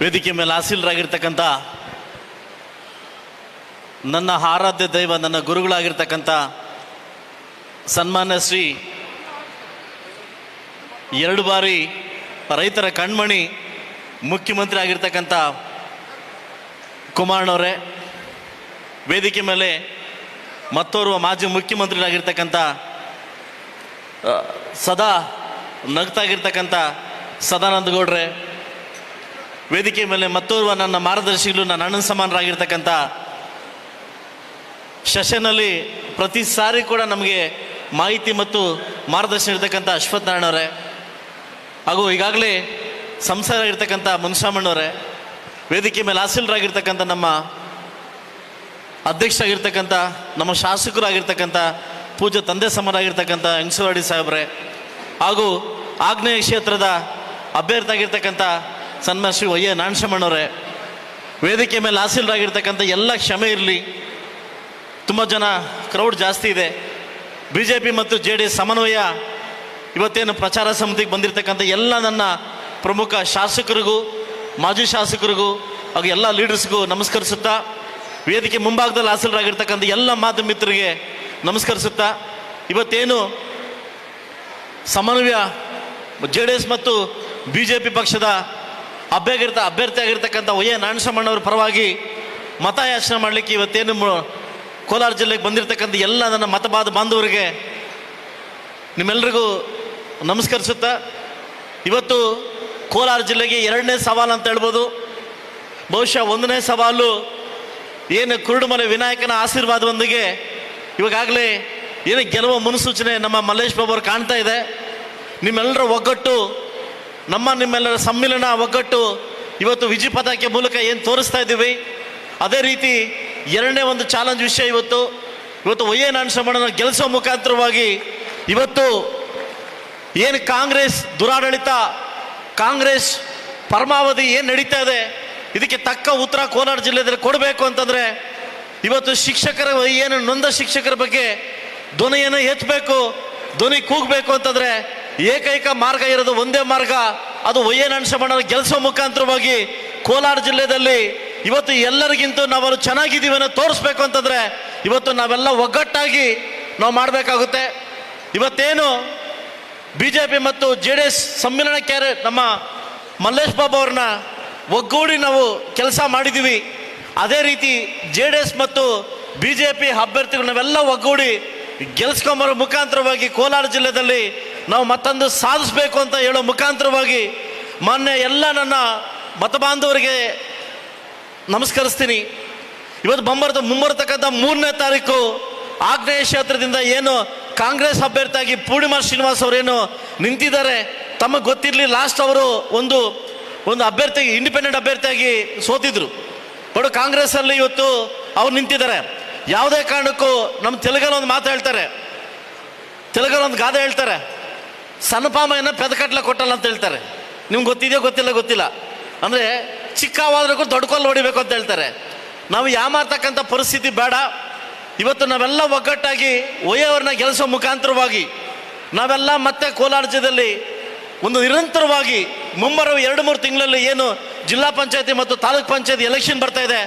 ವೇದಿಕೆ ಮೇಲೆ ಆಸೀಲರಾಗಿರ್ತಕ್ಕಂಥ ನನ್ನ ಆರಾಧ್ಯ ದೈವ ನನ್ನ ಗುರುಗಳಾಗಿರ್ತಕ್ಕಂಥ ಸನ್ಮಾನ್ಯ ಶ್ರೀ ಎರಡು ಬಾರಿ ರೈತರ ಕಣ್ಮಣಿ ಮುಖ್ಯಮಂತ್ರಿ ಆಗಿರ್ತಕ್ಕಂಥ ಕುಮಾರಣ್ಣವರೇ ವೇದಿಕೆ ಮೇಲೆ ಮತ್ತೋರ್ವ ಮಾಜಿ ಮುಖ್ಯಮಂತ್ರಿಗಳಾಗಿರ್ತಕ್ಕಂಥ ಆ, ಸದಾ ನಗ್ತಾಗಿರ್ತಕ್ಕಂಥ ಸದಾನಂದ ಗೌಡ್ರೆ ವೇದಿಕೆ ಮೇಲೆ ಮತ್ತೋರ್ವ ನನ್ನ ಮಾರ್ಗದರ್ಶಿಗಳು, ನನ್ನ ಅಣ್ಣನ ಸಮಾನರಾಗಿರ್ತಕ್ಕಂಥ ಸೆಷನಲ್ಲಿ ಪ್ರತಿ ಸಾರಿ ಕೂಡ ನಮಗೆ ಮಾಹಿತಿ ಮತ್ತು ಮಾರ್ಗದರ್ಶನ ಇರ್ತಕ್ಕಂಥ ಅಶ್ವಥ್ ಹಾಗೂ ಈಗಾಗಲೇ ಸಂಸಾರ ಇರ್ತಕ್ಕಂಥ ಮುನ್ಸಾಮಣ್ಣವರೇ ವೇದಿಕೆ ಮೇಲೆ ಆಸೀಲರಾಗಿರ್ತಕ್ಕಂಥ ನಮ್ಮ ಅಧ್ಯಕ್ಷರಾಗಿರ್ತಕ್ಕಂಥ, ನಮ್ಮ ಶಾಸಕರಾಗಿರ್ತಕ್ಕಂಥ ಪೂಜಾ ತಂದೆ ಸಮರಾಗಿರ್ತಕ್ಕಂಥ ಹೆಂಗಸವಾಡಿ ಸಾಹೇಬ್ರೆ, ಹಾಗೂ ಆಗ್ನೇಯ ಕ್ಷೇತ್ರದ ಅಭ್ಯರ್ಥಿ ಆಗಿರ್ತಕ್ಕಂಥ ಸನ್ಮಾನ ಶ್ರೀ ವೈ ಎ ನಾಣಶಮಣ್ಣವರೇ ವೇದಿಕೆ ಮೇಲೆ ಆಸೀಲರಾಗಿರ್ತಕ್ಕಂಥ ಎಲ್ಲ ಕ್ಷಮೆ ಇರಲಿ. ತುಂಬ ಜನ ಕ್ರೌಡ್ ಜಾಸ್ತಿ ಇದೆ. ಬಿ ಜೆ ಪಿ ಮತ್ತು ಜೆ ಡಿ ಎಸ್ ಸಮನ್ವಯ ಇವತ್ತೇನು ಪ್ರಚಾರ ಸಮಿತಿಗೆ ಬಂದಿರತಕ್ಕಂಥ ಎಲ್ಲ ನನ್ನ ಪ್ರಮುಖ ಶಾಸಕರಿಗೂ, ಮಾಜಿ ಶಾಸಕರಿಗೂ, ಹಾಗೂ ಎಲ್ಲ ಲೀಡರ್ಸ್ಗೂ ನಮಸ್ಕರಿಸುತ್ತಾ, ವೇದಿಕೆ ಮುಂಭಾಗದಲ್ಲಿ ಹಾಸೀಲರಾಗಿರ್ತಕ್ಕಂಥ ಎಲ್ಲ ಮಾಧ್ಯಮ ಮಿತ್ರರಿಗೆ ನಮಸ್ಕರಿಸುತ್ತಾ, ಇವತ್ತೇನು ಸಮನ್ವಯ ಜೆ ಡಿ ಎಸ್ ಮತ್ತು ಬಿ ಜೆ ಪಿ ಪಕ್ಷದ ಅಭ್ಯರ್ಥಿ ಅಭ್ಯರ್ಥಿ ಆಗಿರ್ತಕ್ಕಂಥ ವೈ ಎ ನಾರಾಯಣಸ್ವಾಮಣ್ಣವ್ರ ಪರವಾಗಿ ಮತಯಾಚನೆ ಮಾಡಲಿಕ್ಕೆ ಇವತ್ತೇನು ಕೋಲಾರ ಜಿಲ್ಲೆಗೆ ಬಂದಿರತಕ್ಕಂಥ ಎಲ್ಲ ನನ್ನ ಮತಬಾದ ಬಾಂಧವರಿಗೆ ನಿಮ್ಮೆಲ್ಲರಿಗೂ ನಮಸ್ಕರಿಸುತ್ತಾ ಇವತ್ತು ಕೋಲಾರ ಜಿಲ್ಲೆಗೆ ಎರಡನೇ ಸವಾಲು ಅಂತ ಹೇಳ್ಬೋದು. ಬಹುಶಃ ಒಂದನೇ ಸವಾಲು ಏನು ಕುರುಡುಮಲೆ ವಿನಾಯಕನ ಆಶೀರ್ವಾದದೊಂದಿಗೆ ಇವಾಗಲೇ ಏನು ಗೆಲುವ ಮುನ್ಸೂಚನೆ ನಮ್ಮ ಮಲ್ಲೇಶ್ ಬಾಬು ಅವ್ರು ಕಾಣ್ತಾ ಇದೆ. ನಿಮ್ಮೆಲ್ಲರ ಒಗ್ಗಟ್ಟು ನಮ್ಮ ನಿಮ್ಮೆಲ್ಲರ ಸಮ್ಮಿಲನ ಒಗ್ಗಟ್ಟು ಇವತ್ತು ವಿಜಯ ಪತಾಕೆ ಮೂಲಕ ಏನು ತೋರಿಸ್ತಾ ಇದ್ದೀವಿ? ಅದೇ ರೀತಿ ಎರಡನೇ ಒಂದು ಚಾಲೆಂಜ್ ವಿಷಯ ಇವತ್ತು. ಇವತ್ತು ವೈ ಎನ್ ನಾರಾಯಣಸ್ವಾಮಣ್ಣನ ಗೆಲ್ಲಿಸೋ ಮುಖಾಂತರವಾಗಿ ಇವತ್ತು ಏನು ಕಾಂಗ್ರೆಸ್ ದುರಾಡಳಿತ, ಕಾಂಗ್ರೆಸ್ ಪರಮಾವಧಿ ಏನು ನಡೀತಾ ಇದೆ? ಇದಕ್ಕೆ ತಕ್ಕ ಉತ್ತರ ಕೋಲಾರ ಜಿಲ್ಲೆಯಲ್ಲಿ ಕೊಡಬೇಕು ಅಂತಂದರೆ ಇವತ್ತು ಶಿಕ್ಷಕರ ಏನು ನೊಂದ ಶಿಕ್ಷಕರ ಬಗ್ಗೆ ಧ್ವನಿಯನ್ನು ಎತ್ತಬೇಕು ಧ್ವನಿ ಕೂಗಬೇಕು ಅಂತಂದರೆ ಏಕೈಕ ಮಾರ್ಗ ಇರೋದು ಒಂದೇ ಮಾರ್ಗ, ಅದು ವೈ ಎನ್ ಅನ್ಸಮಣ್ಣನ ಗೆಲ್ಲಿಸೋ ಮುಖಾಂತರವಾಗಿ ಕೋಲಾರ ಜಿಲ್ಲೆಯಲ್ಲಿ. ಇವತ್ತು ಎಲ್ಲರಿಗಿಂತ ನಾವು ಚೆನ್ನಾಗಿದ್ದೀವಿ ಅನ್ನೋ ತೋರಿಸ್ಬೇಕು ಅಂತಂದರೆ, ಇವತ್ತು ನಾವೆಲ್ಲ ಒಗ್ಗಟ್ಟಾಗಿ ನಾವು ಮಾಡಬೇಕಾಗುತ್ತೆ. ಇವತ್ತೇನು ಬಿ ಜೆ ಪಿ ಮತ್ತು ಜೆ ಡಿ ಎಸ್ ಸಮ್ಮಿಲನಕ್ಕೆ ನಮ್ಮ ಮಲ್ಲೇಶ್ ಬಾಬು ಅವ್ರನ್ನ ಒಗ್ಗೂಡಿ ನಾವು ಕೆಲಸ ಮಾಡಿದ್ದೀವಿ. ಅದೇ ರೀತಿ ಜೆ ಡಿ ಎಸ್ ಮತ್ತು ಬಿ ಜೆ ಪಿ ಅಭ್ಯರ್ಥಿಗಳು ನಾವೆಲ್ಲ ಒಗ್ಗೂಡಿ ಗೆಲ್ಸ್ಕೊಂಬರೋ ಮುಖಾಂತರವಾಗಿ ಕೋಲಾರ ಜಿಲ್ಲೆಯಲ್ಲಿ ನಾವು ಮತ್ತೊಂದು ಸಾಧಿಸಬೇಕು ಅಂತ ಹೇಳೋ ಮುಖಾಂತರವಾಗಿ ಮೊನ್ನೆ ಎಲ್ಲ ನನ್ನ ಮತಬಾಂಧವರಿಗೆ ನಮಸ್ಕರಿಸ್ತೀನಿ. ಇವತ್ತು ಬಂಬರದ ಮುಂಬರ್ತಕ್ಕಂಥ ಮೂರನೇ ತಾರೀಕು ಆಗ್ನೇಯ ಕ್ಷೇತ್ರದಿಂದ ಏನು ಕಾಂಗ್ರೆಸ್ ಅಭ್ಯರ್ಥಿಯಾಗಿ ಪೂರ್ಣಿಮಾ ಶ್ರೀನಿವಾಸ್ ಅವರೇನು ನಿಂತಿದ್ದಾರೆ. ತಮಗೆ ಗೊತ್ತಿರಲಿ ಲಾಸ್ಟ್ ಅವರು ಒಂದು ಒಂದು ಅಭ್ಯರ್ಥಿ ಇಂಡಿಪೆಂಡೆಂಟ್ ಅಭ್ಯರ್ಥಿಯಾಗಿ ಸೋತಿದ್ರು. ಬಟ್ ಕಾಂಗ್ರೆಸ್ಸಲ್ಲಿ ಇವತ್ತು ಅವ್ರು ನಿಂತಿದ್ದಾರೆ. ಯಾವುದೇ ಕಾರಣಕ್ಕೂ ನಮ್ಮ ತೆಲುಗಲ್ಲಿ ಒಂದು ಮಾತು ಹೇಳ್ತಾರೆ. ತೆಲುಗಲ್ಲಿ ಒಂದು ಗಾದೆ ಹೇಳ್ತಾರೆ. ಸಣ್ಣಪಾಮಯ್ಯನ ಪೆದಕಟ್ಲ ಕೊಟ್ಟಲ್ಲ ಅಂತ ಹೇಳ್ತಾರೆ. ನಿಮ್ಗೆ ಗೊತ್ತಿದೆಯೋ ಗೊತ್ತಿಲ್ಲ ಗೊತ್ತಿಲ್ಲ. ಅಂದರೆ ಚಿಕ್ಕವಾದ್ರೂ ದೊಡ್ಡ ಕೊಲ್ಲು ಹೊಡಿಬೇಕು ಅಂತ ಹೇಳ್ತಾರೆ. ನಾವು ಯಾಮಾರ್ತಕ್ಕಂಥ ಪರಿಸ್ಥಿತಿ ಬೇಡ. ಇವತ್ತು ನಾವೆಲ್ಲ ಒಗ್ಗಟ್ಟಾಗಿ ಒಯ್ಯವ್ರನ್ನ ಗೆಲ್ಲಿಸೋ ಮುಖಾಂತರವಾಗಿ ನಾವೆಲ್ಲ ಮತ್ತೆ ಕೋಲಾರ ಜಿಲ್ಲೆಯಲ್ಲಿ ಒಂದು ನಿರಂತರವಾಗಿ ಮುಂಬರುವ ಎರಡು ಮೂರು ತಿಂಗಳಲ್ಲಿ ಏನು ಜಿಲ್ಲಾ ಪಂಚಾಯತಿ ಮತ್ತು ತಾಲೂಕ್ ಪಂಚಾಯತಿ ಎಲೆಕ್ಷನ್ ಬರ್ತಾ ಇದೆ,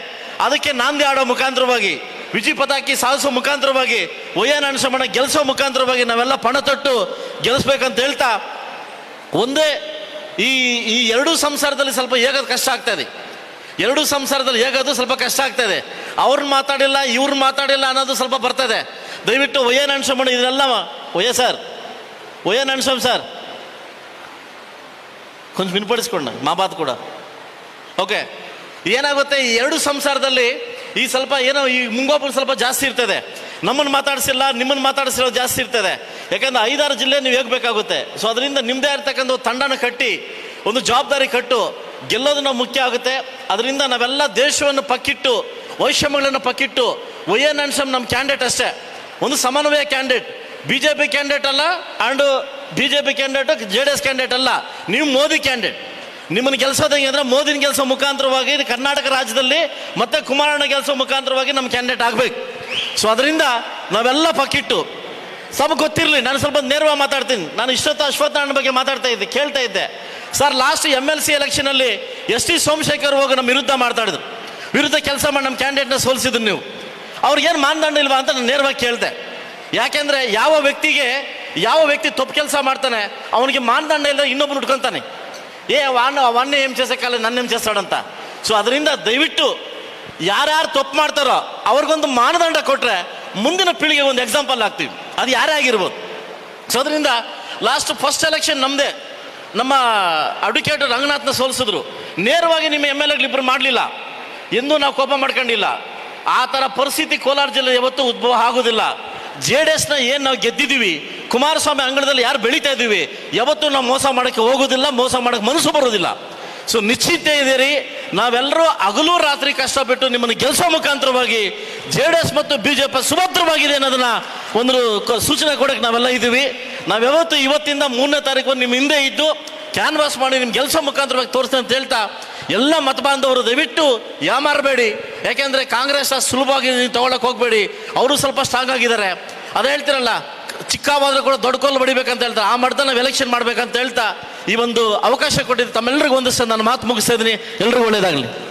ಅದಕ್ಕೆ ನಾಂದಿ ಆಡೋ ಮುಖಾಂತರವಾಗಿ ವಿಜಯ ಪತಾಕಿ ಸಾಧಿಸೋ ಮುಖಾಂತರವಾಗಿ ಒಯ್ಯನ ಶ್ರಮಣ ಗೆಲ್ಲಿಸೋ ಮುಖಾಂತರವಾಗಿ ನಾವೆಲ್ಲ ಪಣ ತೊಟ್ಟು ಗೆಲ್ಲಿಸ್ಬೇಕಂತ ಹೇಳ್ತಾ, ಒಂದೇ ಈ ಈ ಎರಡೂ ಸಂಸಾರದಲ್ಲಿ ಸ್ವಲ್ಪ ಹೇಗೋದು ಕಷ್ಟ ಆಗ್ತಾ ಇದೆ. ಎರಡೂ ಸಂಸಾರದಲ್ಲಿ ಹೇಗದು ಸ್ವಲ್ಪ ಕಷ್ಟ ಆಗ್ತಾ ಇದೆ. ಅವ್ರನ್ನ ಮಾತಾಡಿಲ್ಲ, ಇವ್ರನ್ನ ಮಾತಾಡಿಲ್ಲ ಅನ್ನೋದು ಸ್ವಲ್ಪ ಬರ್ತದೆ ದಯವಿಟ್ಟು ಒಯ್ಯ ಶ್ರಮಣ ಇದನ್ನೆಲ್ಲ ಒಯ್ಯ ಸರ್ ಒಯ್ಯ ಸ್ವಾಮಿ ಸರ್. ಕೊಂಚ ಬಿನ್ಪಡಿಸ್ಕೊಂಡು ಮಾ ಬಾತ್ ಕೂಡ. ಓಕೆ ಏನಾಗುತ್ತೆ, ಈ ಎರಡು ಸಂಸಾರದಲ್ಲಿ ಈ ಸ್ವಲ್ಪ ಏನೋ ಈ ಮುಂಗೋಪುರು ಸ್ವಲ್ಪ ಜಾಸ್ತಿ ಇರ್ತದೆ. ನಮ್ಮನ್ನು ಮಾತಾಡಿಸಿಲ್ಲ ನಿಮ್ಮನ್ನು ಮಾತಾಡಿಸಿರೋ ಜಾಸ್ತಿ ಇರ್ತದೆ. ಯಾಕಂದ್ರೆ ಐದಾರು ಜಿಲ್ಲೆ ನೀವು ಹೇಗಬೇಕಾಗುತ್ತೆ ಸೊ ಅದರಿಂದ ನಿಮ್ಮದೇ ಇರ್ತಕ್ಕಂಥ ಒಂದು ತಂಡನ ಕಟ್ಟಿ, ಒಂದು ಜವಾಬ್ದಾರಿ ಕಟ್ಟು ಗೆಲ್ಲೋದು ನಾವು ಮುಖ್ಯ ಆಗುತ್ತೆ. ಅದರಿಂದ ನಾವೆಲ್ಲ ದೇಶವನ್ನು ಪಕ್ಕಿಟ್ಟು, ವೈಷಮ್ಯಗಳನ್ನು ಪಕ್ಕಿಟ್ಟು, ವೈ ಎನ್ ಅನ್ಸಮ್ ನಮ್ಮ ಕ್ಯಾಂಡಿಡೇಟ್ ಅಷ್ಟೇ. ಒಂದು ಸಮನ್ವಯ candidate. B J P candidate ಅಲ್ಲ and B J P candidate J D S candidate ಅಲ್ಲ. ನೀವು ಮೋದಿ ಕ್ಯಾಂಡಿಡೇಟ್. ನಿಮ್ಮನ್ನು ಕೆಲಸ ಅಂದ್ರೆ ಮೋದಿನ ಕೆಲಸ ಮುಖಾಂತರವಾಗಿ ಕರ್ನಾಟಕ ರಾಜ್ಯದಲ್ಲಿ ಮತ್ತೆ ಕುಮಾರಣ್ಣ ಕೆಲಸ ಮುಖಾಂತರವಾಗಿ ನಮ್ಮ ಕ್ಯಾಂಡಿಡೇಟ್ ಆಗಬೇಕು. ಸೊ ಅದರಿಂದ ನಾವೆಲ್ಲ ಪಕ್ಕಿಟ್ಟು ಸ್ವಲ್ಪ ಗೊತ್ತಿರಲಿ, ನಾನು ಸ್ವಲ್ಪ ನೇರವಾಗಿ ಮಾತಾಡ್ತೀನಿ. ನಾನು ಇಷ್ಟೊತ್ತು ಅಶ್ವತ್ಥನಾರಾಯಣ ಬಗ್ಗೆ ಮಾತಾಡ್ತಾ ಇದ್ದೆ, ಕೇಳ್ತಾ ಇದ್ದೆ. Sir last M L C ಎಲೆಕ್ಷನಲ್ಲಿ S T Somashekar ಹೋಗಿ ನಮ್ಮ ವಿರುದ್ಧ ಮಾತಾಡಿದ್ರು. ವಿರುದ್ಧ ಕೆಲಸ ಮಾಡಿ ನಮ್ಮ ಕ್ಯಾಂಡಿಡೇಟ್ನ ಸೋಲಿಸಿದ್ರು ನೀವು. ಅವ್ರಿಗೇನು ಮಾನದಂಡ ಇಲ್ವಾ ಅಂತ ನಾನು ನೇರವಾಗಿ ಕೇಳಿದೆ. ಯಾಕೆಂದರೆ ಯಾವ ವ್ಯಕ್ತಿಗೆ, ಯಾವ ವ್ಯಕ್ತಿ ತಪ್ಪು ಕೆಲಸ ಮಾಡ್ತಾನೆ, ಅವನಿಗೆ ಮಾನದಂಡ ಇಲ್ಲ ಇನ್ನೊಬ್ಬನು ಉಟ್ಕೊಂತಾನೆ. ಏ ವಾಣ ಅವನ್ನೇ ಕಾಲ ನನ್ನ ಹಿಂಸಿಸ್ತಾಡಂತ ಸೊ ಅದರಿಂದ ದಯವಿಟ್ಟು ಯಾರ್ಯಾರು ತಪ್ಪು ಮಾಡ್ತಾರೋ ಅವ್ರಿಗೊಂದು ಮಾನದಂಡ ಕೊಟ್ಟರೆ ಮುಂದಿನ ಪೀಳಿಗೆ ಒಂದು ಎಕ್ಸಾಂಪಲ್ ಆಗ್ತೀವಿ ಅದು ಯಾರೇ ಆಗಿರ್ಬೋದು. ಸೊ ಅದರಿಂದ ಲಾಸ್ಟ್ ಫಸ್ಟ್ ಎಲೆಕ್ಷನ್ ನಮ್ಮದೇ ನಮ್ಮ ಅಡ್ವೊಕೇಟ್ ರಂಗನಾಥ್ನ ಸೋಲಿಸಿದ್ರು. ನೇರವಾಗಿ ನಿಮ್ಮ ಎಂ ಎಲ್ ಎಗಳಿಬ್ಬರು ಮಾಡಲಿಲ್ಲ. ಎಂದೂ ನಾವು ಕೋಪ ಮಾಡ್ಕೊಂಡಿಲ್ಲ. ಆ ಥರ ಪರಿಸ್ಥಿತಿ ಕೋಲಾರ ಜಿಲ್ಲೆ ಯಾವತ್ತೂ ಉದ್ಭವ ಆಗೋದಿಲ್ಲ. ಜೆ ಡಿ ಎಸ್ನ ಏನು ನಾವು ಗೆದ್ದಿದ್ದೀವಿ ಕುಮಾರಸ್ವಾಮಿ ಅಂಗಳದಲ್ಲಿ ಯಾರು ಬೆಳೀತಾ ಇದ್ದೀವಿ? ಯಾವತ್ತೂ ನಾವು ಮೋಸ ಮಾಡೋಕ್ಕೆ ಹೋಗೋದಿಲ್ಲ, ಮೋಸ ಮಾಡೋಕ್ಕೆ ಮನಸ್ಸು ಬರೋದಿಲ್ಲ. ಸೊ ನಿಶ್ಚಿತ ಇದೀರಿ ನಾವೆಲ್ಲರೂ ಹಗಲು ರಾತ್ರಿ ಕಷ್ಟಪಟ್ಟು ನಿಮ್ಮನ್ನು ಕೆಲಸ ಮುಖಾಂತರವಾಗಿ ಜೆ ಡಿ ಎಸ್ ಮತ್ತು ಬಿ ಜೆ ಪಿ ಸುಭದ್ರವಾಗಿದೆ ಅನ್ನೋದನ್ನ ಒಂದು ಸೂಚನೆ ಕೊಡಕ್ಕೆ ನಾವೆಲ್ಲ ಇದ್ದೀವಿ. ನಾವು ಯಾವತ್ತು ಇವತ್ತಿಂದ ಮೂರನೇ ತಾರೀಕು ನಿಮ್ಮ ಹಿಂದೆ ಇದ್ದು ಕ್ಯಾನ್ವಾಸ್ ಮಾಡಿ ನಿಮ್ಮ ಕೆಲಸ ಮುಖಾಂತರವಾಗಿ ತೋರಿಸ್ತೀನಿ ಅಂತ ಹೇಳ್ತಾ ಎಲ್ಲ ಮತ ಬಾಂಧವರು ದಯವಿಟ್ಟು ಯಾಮಾರಬೇಡಿ ಯಾಕೆಂದರೆ ಕಾಂಗ್ರೆಸ್ ಸುಲಭವಾಗಿ ನೀವು ತಗೊಳಕ್ಕೆ ಹೋಗಬೇಡಿ. ಅವರು ಸ್ವಲ್ಪ ಸ್ಟ್ರಾಂಗ್ ಆಗಿದ್ದಾರೆ. ಅದೇ ಹೇಳ್ತಿರಲ್ಲ ಚಿಕ್ಕವಾದರೂ ಕೂಡ ದೊಡ್ಡ ಕೋಲು ಬಡಿಬೇಕಂತ ಹೇಳ್ತಾರೆ. ಆ ಮಟ್ಟದ ನಾವು ಎಲೆಕ್ಷನ್ ಮಾಡ್ಬೇಕಂತ ಹೇಳ್ತಾ ಈ ಒಂದು ಅವಕಾಶ ಕೊಟ್ಟಿದ್ದು ತಮ್ಮೆಲ್ಲರಿಗೂ ಒಂದಿಷ್ಟು ನಾನು ಮಾತು ಮುಗಿಸ್ತಾ ಇದ್ದೀನಿ. ಎಲ್ರಿಗೂ ಒಳ್ಳೇದಾಗಲಿ.